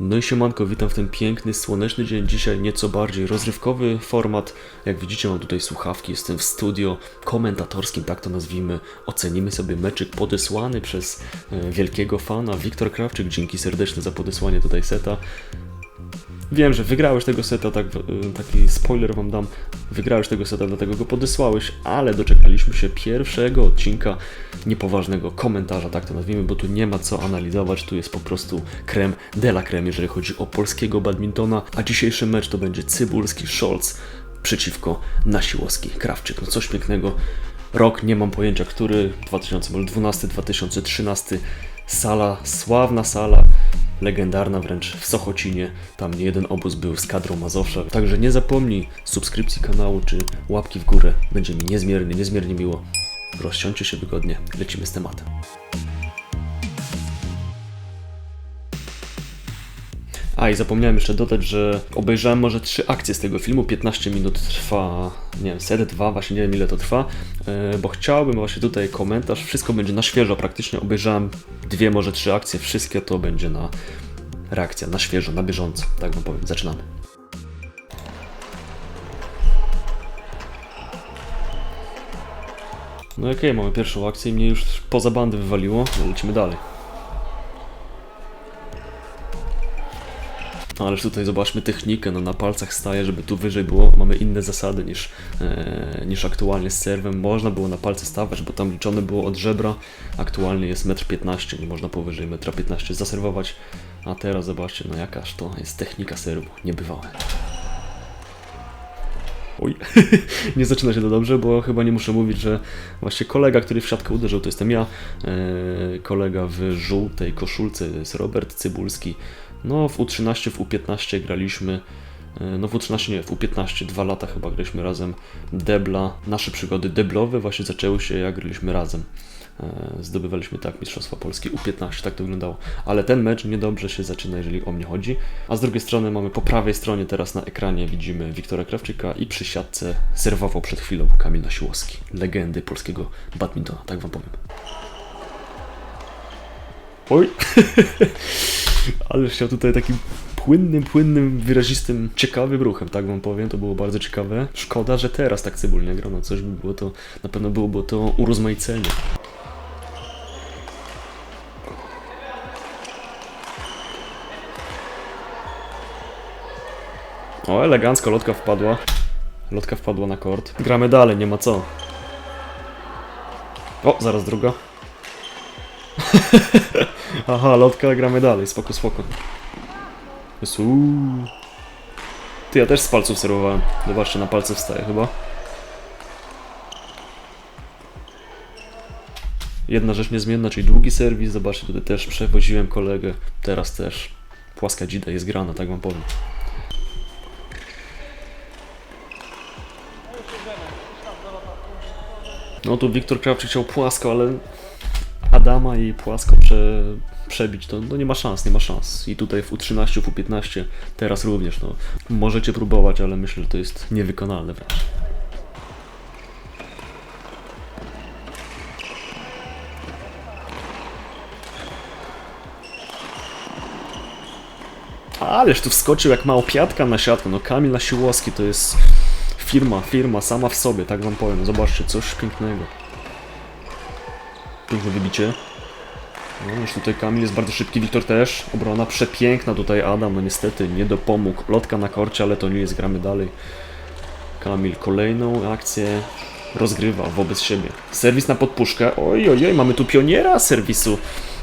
No i siemanko, witam w ten piękny, słoneczny dzień. Dzisiaj nieco bardziej rozrywkowy format. Jak widzicie mam tutaj słuchawki, jestem w studio komentatorskim, tak to nazwijmy. Ocenimy sobie meczyk podesłany przez e, wielkiego fana. Wiktor Krawczyk, dzięki serdeczne za podesłanie tutaj seta. Wiem, że wygrałeś tego seta, tak, y, taki spoiler wam dam. Wygrałeś tego seta, dlatego go podesłałeś, ale doczekaliśmy się pierwszego odcinka niepoważnego komentarza, tak to nazwijmy, bo tu nie ma co analizować, tu jest po prostu krem de la creme, jeżeli chodzi o polskiego badmintona, a dzisiejszy mecz to będzie Cybulski Scholz przeciwko Nasiłowski Krawczyk. No coś pięknego. Rok, nie mam pojęcia, który, 2012, 2013, sala, sławna sala, legendarna wręcz w Sochocinie. Tam nie jeden obóz był z kadrą Mazowsza. Także nie zapomnij subskrypcji kanału czy łapki w górę. Będzie mi niezmiernie, niezmiernie miło. Rozsiądźcie się wygodnie, lecimy z tematem. A i zapomniałem jeszcze dodać, że obejrzałem może trzy akcje z tego filmu. 15 minut trwa, nie wiem, set 2, właśnie nie wiem ile to trwa, e, bo chciałbym właśnie tutaj komentarz. Wszystko będzie na świeżo praktycznie. Obejrzałem dwie, może trzy akcje. Wszystkie to będzie na reakcja, na świeżo, na bieżąco. Tak wam powiem. Zaczynamy. No okej, mamy pierwszą akcję i mnie już poza bandy wywaliło. Lecimy dalej. Ależ tutaj zobaczmy technikę, no na palcach staje, żeby tu wyżej było, mamy inne zasady niż, e, niż aktualnie z serwem. Można było na palce stawać, bo tam liczone było od żebra, aktualnie jest 1,15 m, nie można powyżej 1,15 m zaserwować, a teraz zobaczcie, no jakaż to jest technika serwu, niebywałe. Oj, nie zaczyna się to dobrze, bo chyba nie muszę mówić, że właśnie kolega, który w siatkę uderzył, to jestem ja. E, kolega w żółtej koszulce to jest Robert Cybulski. No, w U13, w U15 graliśmy. e, No, w U13 nie, w U15 dwa lata chyba graliśmy razem. Debla, nasze przygody deblowe właśnie zaczęły się, jak graliśmy razem. E, Zdobywaliśmy tak Mistrzostwa Polski U15, tak to wyglądało. Ale ten mecz niedobrze się zaczyna, jeżeli o mnie chodzi. A z drugiej strony mamy po prawej stronie teraz na ekranie widzimy Wiktora Krawczyka i przy siatce serwował przed chwilą Kamil Nasiłowski. Legendy polskiego badmintona, tak wam powiem. Oj! Ale chciał tutaj takim płynnym, płynnym, wyrazistym, ciekawym ruchem, tak wam powiem, to było bardzo ciekawe. Szkoda, że teraz tak cybulnie gra, no coś by było to, na pewno byłoby to urozmaicenie. O, elegancko, lotka wpadła. Lotka wpadła na kort. Gramy dalej, nie ma co. O, zaraz druga. Aha, lotka, gramy dalej, spoko, spoko. Jezu. Ty, ja też z palców serwowałem. Zobaczcie, na palce wstaje chyba. Jedna rzecz niezmienna, czyli długi serwis. Zobaczcie, tutaj też przewoziłem kolegę. Teraz też płaska dzida jest grana, tak wam powiem. No tu Wiktor Krawczyk chciał płasko, ale Adama i płasko prze, przebić, to no nie ma szans, nie ma szans. I tutaj w U13, w U15, teraz również, no. Możecie próbować, ale myślę, że to jest niewykonalne wręcz. Ależ tu wskoczył jak małopiatka na siatkę, no Kamil Nasiłowski to jest firma, firma sama w sobie, tak wam powiem. Zobaczcie, coś pięknego. Piękne wybicie. No, już tutaj Kamil jest bardzo szybki, Wiktor też. Obrona przepiękna tutaj Adam, no niestety nie dopomógł. Lotka na korcie, ale to nie jest, gramy dalej. Kamil kolejną akcję rozgrywa wobec siebie. Serwis na podpuszkę. Oj, oj, oj, mamy tu pioniera serwisu,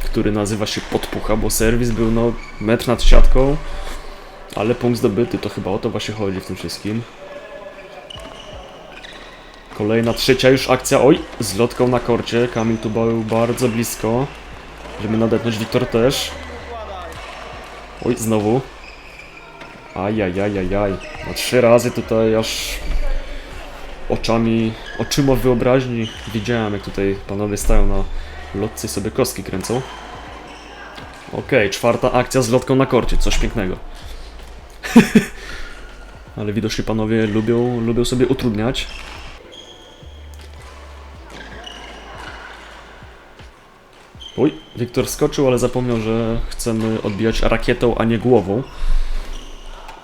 który nazywa się podpucha, bo serwis był no metr nad siatką, ale punkt zdobyty, to chyba o to właśnie chodzi w tym wszystkim. Kolejna, trzecia już akcja. Oj, z lotką na korcie. Kamil tu był bardzo blisko. Żeby nadepnąć, Wiktor też. Oj, znowu. Ajajajajaj. No trzy razy tutaj aż oczami, oczyma wyobraźni widziałem, jak tutaj panowie stają na lotce i sobie kostki kręcą. Okej, czwarta akcja z lotką na korcie. Coś pięknego. Ale widocznie panowie lubią, lubią sobie utrudniać. Oj, Wiktor skoczył, ale zapomniał, że chcemy odbijać rakietą, a nie głową.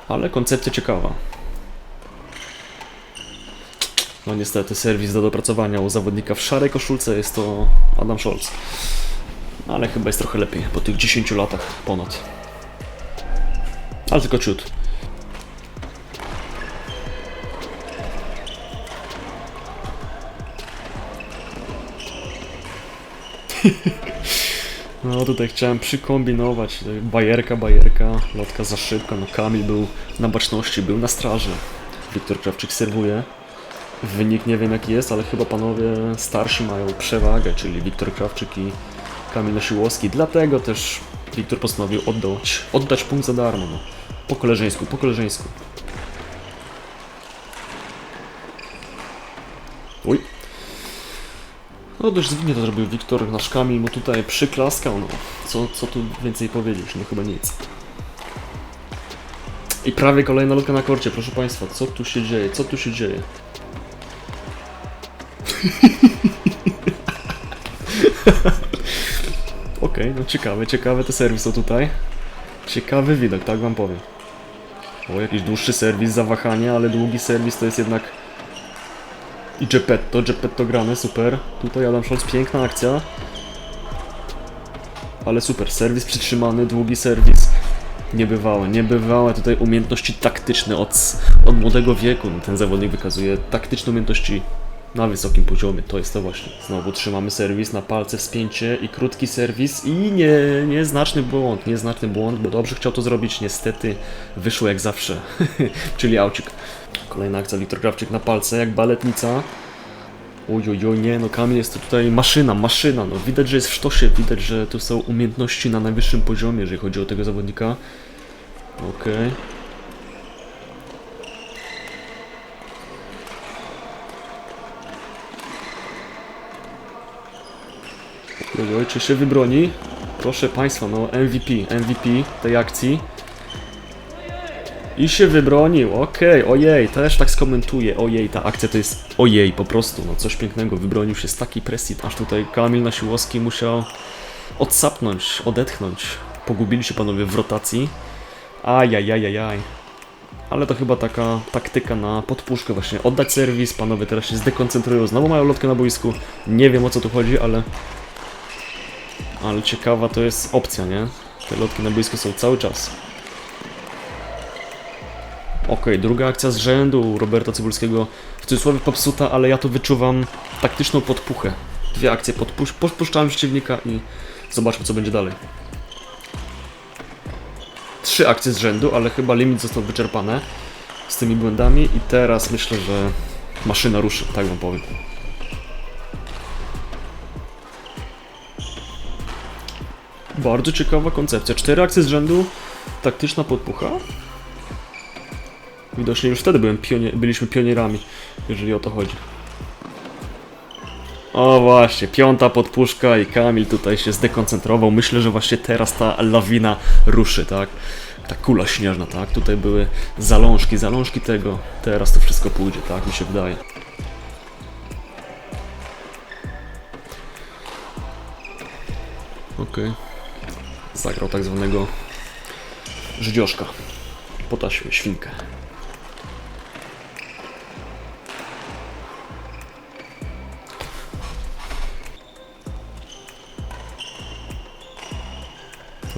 Ale koncepcja ciekawa. No niestety, serwis do dopracowania u zawodnika w szarej koszulce jest to Adam Scholz. Ale chyba jest trochę lepiej po tych 10 latach ponad. Ale tylko ciut. No tutaj chciałem przykombinować. Tutaj Bajerka, bajerka, lotka za szybko. No Kamil był na baczności, był na straży. Wiktor Krawczyk serwuje. Wynik nie wiem jaki jest, ale chyba panowie starsi mają przewagę, czyli Wiktor Krawczyk i Kamil Siłowski. Dlatego też Wiktor postanowił oddać, oddać punkt za darmo. No. Po koleżeńsku, po koleżeńsku. Oj. No dość zwinnie to zrobił Wiktor, nasz Kamil mu tutaj przyklaskał, no. Co, co tu więcej powiedzieć? No chyba nic. I prawie kolejna lotka na korcie, proszę Państwa. Co tu się dzieje? Co tu się dzieje? Okej, no ciekawe, ciekawe te serwisy tutaj. Ciekawy widok, tak wam powiem. O, jakiś dłuższy serwis, zawahanie, ale długi serwis to jest jednak... I Geppetto, Geppetto grane, super. Tutaj Adam Scholz, piękna akcja. Ale super, serwis przytrzymany, długi serwis. Niebywałe, niebywałe tutaj umiejętności taktyczne od, od młodego wieku. No, ten zawodnik wykazuje taktyczne umiejętności na wysokim poziomie. To jest to właśnie. Znowu trzymamy serwis na palce, wspięcie i krótki serwis i nie, nieznaczny błąd, nieznaczny błąd, bo dobrze chciał to zrobić, niestety wyszło jak zawsze, czyli aucik. Kolejna akcja, Wiktor Krawczyk na palce, jak baletnica. Ojojoj, nie, no Kamil jest to tutaj maszyna, maszyna, no widać, że jest w sztosie, widać, że tu są umiejętności na najwyższym poziomie, jeżeli chodzi o tego zawodnika. Okej. Ojoj, czy się wybroni? Proszę Państwa, no MVP, MVP tej akcji. I się wybronił, okej, ojej, też tak skomentuję, ojej, ta akcja to jest ojej, po prostu, no coś pięknego, wybronił się z takiej presji, aż tutaj Kamil Nasiłowski musiał odsapnąć, odetchnąć. Pogubili się panowie w rotacji. Ajajajajaj. Ale to chyba taka taktyka na podpuszkę właśnie, oddać serwis, panowie teraz się zdekoncentrują, znowu mają lotkę na boisku, nie wiem o co tu chodzi, ale... Ale ciekawa to jest opcja, nie? Te lotki na boisku są cały czas. Okej, druga akcja z rzędu Roberta Cybulskiego w cudzysłowie popsuta, ale ja tu wyczuwam taktyczną podpuchę. Dwie akcje podpusz podpuszczałem przeciwnika i zobaczmy co będzie dalej. Trzy akcje z rzędu, ale chyba limit został wyczerpany z tymi błędami i teraz myślę, że maszyna ruszy, tak wam powiem. Bardzo ciekawa koncepcja. Cztery akcje z rzędu, taktyczna podpucha. Widocznie już wtedy byłem pionie byliśmy pionierami, jeżeli o to chodzi. O właśnie, piąta podpuszka i Kamil tutaj się zdekoncentrował. Myślę, że właśnie teraz ta lawina ruszy, tak? Ta kula śnieżna, tak? Tutaj były zalążki, zalążki tego. Teraz to wszystko pójdzie, tak? Mi się wydaje. Okej. Zagrał tak zwanego żydzioszka. Po taśmie, świnkę.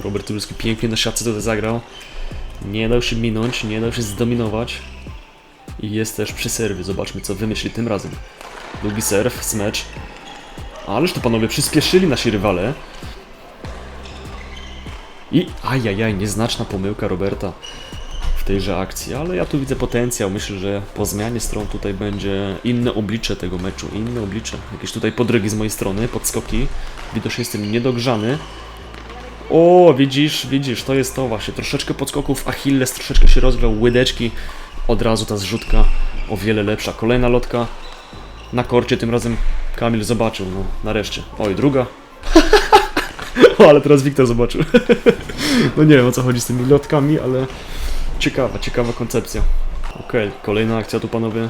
Robert Turski pięknie na siatce tutaj zagrał. Nie dał się minąć, nie dał się zdominować. I jest też przy serwie. Zobaczmy, co wymyśli tym razem. Długi serw, smecz. Ależ to panowie przyspieszyli nasi rywale. I ajajaj, nieznaczna pomyłka Roberta w tejże akcji, ale ja tu widzę potencjał. Myślę, że po zmianie stron tutaj będzie inne oblicze tego meczu, inne oblicze. Jakieś tutaj podrygi z mojej strony, podskoki. Widocznie jestem niedogrzany. O, widzisz, widzisz, to jest to właśnie. Troszeczkę podskoków Achilles, troszeczkę się rozgrał, łydeczki. Od razu ta zrzutka o wiele lepsza. Kolejna lotka na korcie, tym razem Kamil zobaczył, no nareszcie. Oj, druga. o, ale teraz Wiktor zobaczył. no nie wiem o co chodzi z tymi lotkami, ale ciekawa, ciekawa koncepcja. Okej, kolejna akcja tu panowie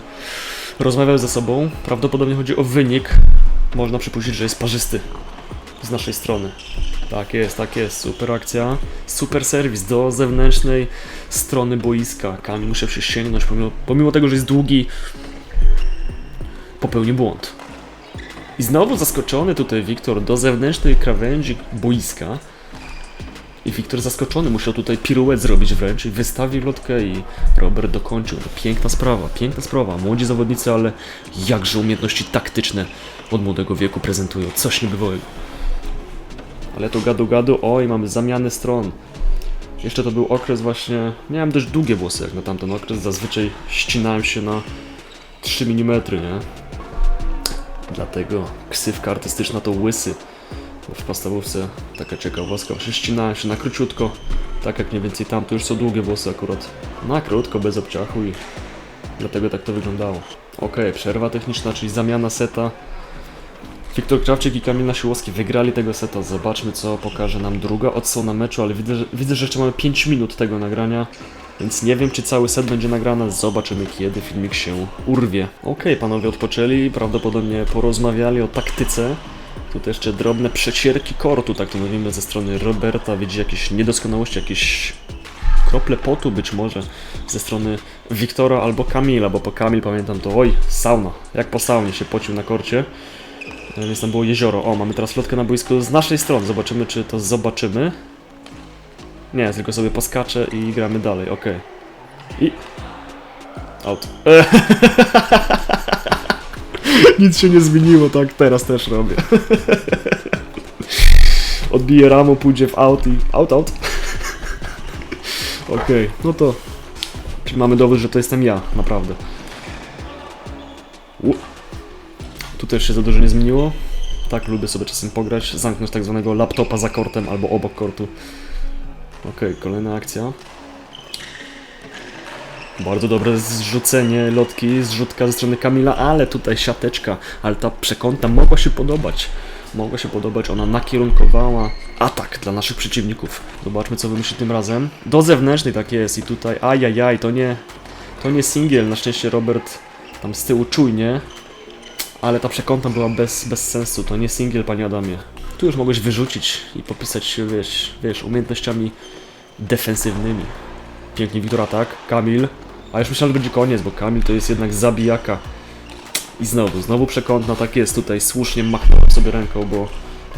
rozmawiają ze sobą. Prawdopodobnie chodzi o wynik. Można przypuścić, że jest parzysty. Z naszej strony. Tak jest, tak jest, super akcja. Super serwis do zewnętrznej strony boiska. Kamil muszę się sięgnąć, pomimo, pomimo tego, że jest długi, popełnił błąd. I znowu zaskoczony tutaj Wiktor do zewnętrznej krawędzi boiska. I Wiktor zaskoczony musiał tutaj piruet zrobić wręcz i wystawił lotkę i Robert dokończył. No, piękna sprawa, piękna sprawa. Młodzi zawodnicy, ale jakże umiejętności taktyczne od młodego wieku prezentują. Coś niebywałego. Ale to gadu gadu, oj, mamy zamianę stron. Jeszcze to był okres właśnie, miałem dość długie włosy jak na tamten okres, zazwyczaj ścinałem się na 3 mm, nie? Dlatego ksywka artystyczna to łysy. W podstawówce taka ciekawostka, że ścinałem się na króciutko, tak jak mniej więcej tam, to już są długie włosy akurat. Na krótko, bez obciachu i dlatego tak to wyglądało. Okej, przerwa techniczna, czyli zamiana seta. Wiktor Krawczyk i Kamil Nasiłowski wygrali tego seta. Zobaczmy, co pokaże nam druga odsłona meczu, ale widzę, że, widzę, że jeszcze mamy 5 minut tego nagrania, więc nie wiem, czy cały set będzie nagrany. Zobaczymy, kiedy filmik się urwie. Okej, panowie odpoczęli, prawdopodobnie porozmawiali o taktyce. Tutaj jeszcze drobne przecierki kortu, tak to mówimy, ze strony Roberta. Widzi jakieś niedoskonałości, jakieś krople potu być może ze strony Wiktora albo Kamila, bo po Kamil pamiętam to, oj, sauna, jak po saunie się pocił na korcie. E, Więc tam było jezioro. O, mamy teraz lotkę na boisku z naszej strony. Zobaczymy, czy to zobaczymy. Nie, tylko sobie poskaczę i gramy dalej, okej. I... Out. E. Nic się nie zmieniło, tak teraz też robię. Odbiję ramo, pójdzie w out i... Out, out. Okej, no to... Mamy dowód, że to jestem ja, naprawdę. U. Też się za dużo nie zmieniło. Tak, lubię sobie czasem pograć, zamknąć tak zwanego laptopa za kortem albo obok kortu. Okej, kolejna akcja. Bardzo dobre zrzucenie lotki, zrzutka ze strony Kamila, ale tutaj siateczka, ale ta przekąta mogła się podobać. Mogła się podobać, ona nakierunkowała atak dla naszych przeciwników. Zobaczmy co wymyśli tym razem. Do zewnętrznej tak jest i tutaj, ajajaj, to nie, to nie singiel, na szczęście Robert tam z tyłu czujnie, ale ta przekąta była bez, bez sensu, to nie singiel, panie Adamie. Tu już mogłeś wyrzucić i popisać się, wiesz, wiesz, umiejętnościami defensywnymi. Pięknie Wiktor atak, Kamil. A już myślałem, że będzie koniec, bo Kamil to jest jednak zabijaka. I znowu, znowu przekątna, tak jest, tutaj słusznie machnąłem sobie ręką, bo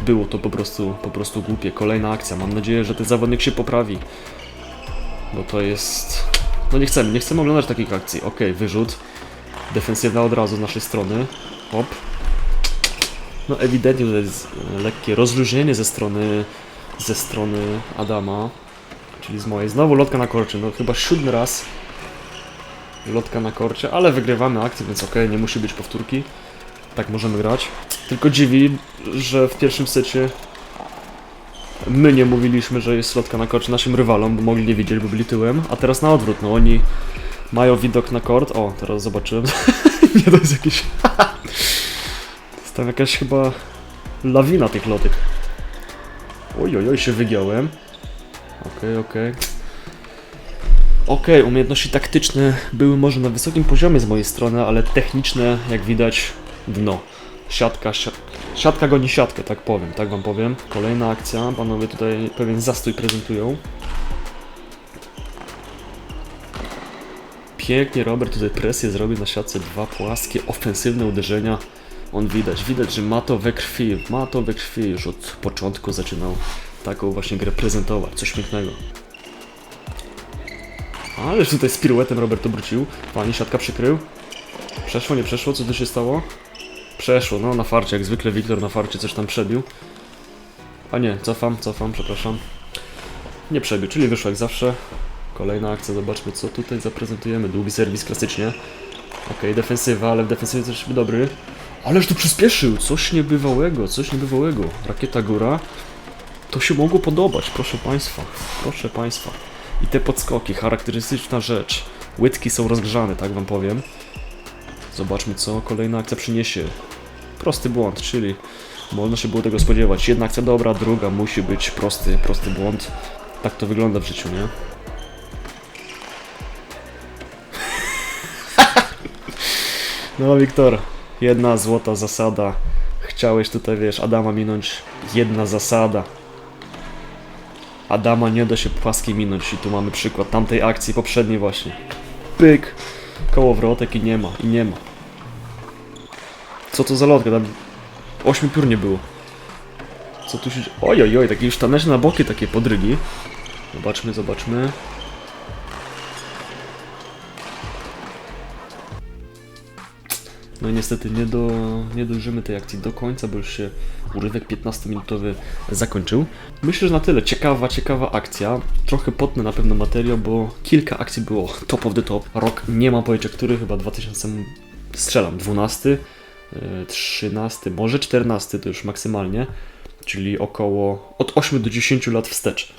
było to po prostu, po prostu głupie. Kolejna akcja, mam nadzieję, że ten zawodnik się poprawi. Bo to jest... No nie chcemy, nie chcemy oglądać takich akcji. Okej, wyrzut. Defensywna od razu z naszej strony. No ewidentnie tutaj jest e, lekkie rozluźnienie ze strony, ze strony Adama. Czyli z mojej. Znowu lotka na korcie, no chyba siódmy raz. Lotka na korcie, ale wygrywamy akcję, więc okej, nie musi być powtórki. Tak możemy grać. Tylko dziwi, że w pierwszym secie my nie mówiliśmy, że jest lotka na korcie naszym rywalom, bo mogli nie widzieć, bo byli tyłem, a teraz na odwrót, no oni mają widok na kort. O, teraz zobaczyłem. nie, to jest jakieś... jest tam jakaś chyba lawina tych lotek. Oj, oj, oj, się wygiąłem. Okej, okej. Okej, umiejętności taktyczne były może na wysokim poziomie z mojej strony, ale techniczne, jak widać, dno. Siatka, si siatka goni siatkę, tak powiem, tak wam powiem. Kolejna akcja, panowie tutaj pewien zastój prezentują. Pięknie Robert tutaj presję zrobił na siatce, dwa płaskie, ofensywne uderzenia. On widać, widać, że ma to we krwi, ma to we krwi, już od początku zaczynał taką właśnie grę prezentować, coś pięknego. Ależ tutaj z piruetem Robert obrócił. Pani siatka przykrył. Przeszło, nie przeszło? Co tu się stało? Przeszło, no na farcie, jak zwykle Wiktor na farcie coś tam przebił. A nie, cofam, cofam, przepraszam. Nie przebił, czyli wyszło jak zawsze. Kolejna akcja, zobaczmy co tutaj zaprezentujemy. Długi serwis klasycznie. Okej, defensywa, ale w defensywie też dobry. Ależ tu przyspieszył! Coś niebywałego, coś niebywałego. Rakieta góra. To się mogło podobać, proszę Państwa. Proszę Państwa. I te podskoki, charakterystyczna rzecz. Łydki są rozgrzane, tak Wam powiem. Zobaczmy, co kolejna akcja przyniesie. Prosty błąd, czyli można się było tego spodziewać. Jedna akcja dobra, druga musi być prosty, prosty błąd. Tak to wygląda w życiu, nie? No, Wiktor, jedna złota zasada. chciałeś tutaj, wiesz, Adama minąć, jedna zasada. Adama nie da się płaskiej minąć i tu mamy przykład tamtej akcji poprzedniej właśnie. Pyk, kołowrotek i nie ma, i nie ma. Co to za lotka? Tam ośmiu piór nie było. Co tu się... dzie- Oj, oj, oj, takie już taneczne na boki, takie podrygi. Zobaczmy, zobaczmy. No i niestety nie, do, nie dojrzymy tej akcji do końca, bo już się urywek 15-minutowy zakończył. Myślę, że na tyle. Ciekawa, ciekawa akcja. Trochę potnę na pewno materiał, bo kilka akcji było top of the top. Rok nie mam pojęcia, który, chyba 2000, strzelam, 12, e, 13, może 14 to już maksymalnie, czyli około od 8 do 10 lat wstecz.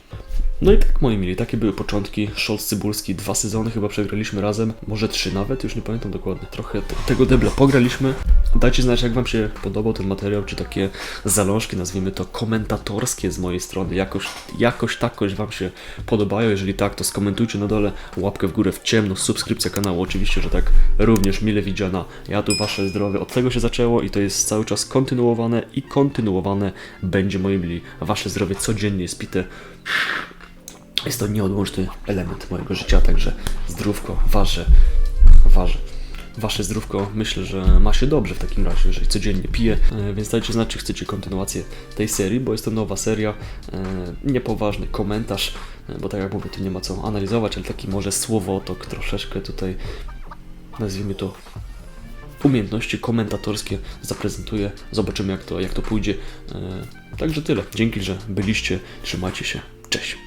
No i tak, moi mili, takie były początki. Scholz Cybulski, dwa sezony chyba przegraliśmy razem, może trzy nawet, już nie pamiętam dokładnie. Trochę te, tego debla pograliśmy. Dajcie znać, jak Wam się podobał ten materiał, czy takie zalążki, nazwijmy to komentatorskie z mojej strony, jakoś, jakoś takoś Wam się podobają. Jeżeli tak, to skomentujcie na dole, łapkę w górę w ciemno, subskrypcja kanału, oczywiście, że tak, również mile widziana. Ja tu Wasze zdrowie, od tego się zaczęło i to jest cały czas kontynuowane i kontynuowane będzie, moi mili, Wasze zdrowie codziennie jest pite jest to nieodłączny element mojego życia, także zdrówko, wasze, wasze. Wasze zdrówko. Myślę, że ma się dobrze w takim razie, jeżeli codziennie piję, e, więc dajcie znać, czy chcecie kontynuację tej serii, bo jest to nowa seria, e, niepoważny komentarz, e, bo tak jak mówię, tu nie ma co analizować, ale taki może słowotok troszeczkę tutaj, nazwijmy to umiejętności komentatorskie zaprezentuję, zobaczymy jak to, jak to pójdzie. Także tyle, dzięki, że byliście, trzymajcie się, cześć.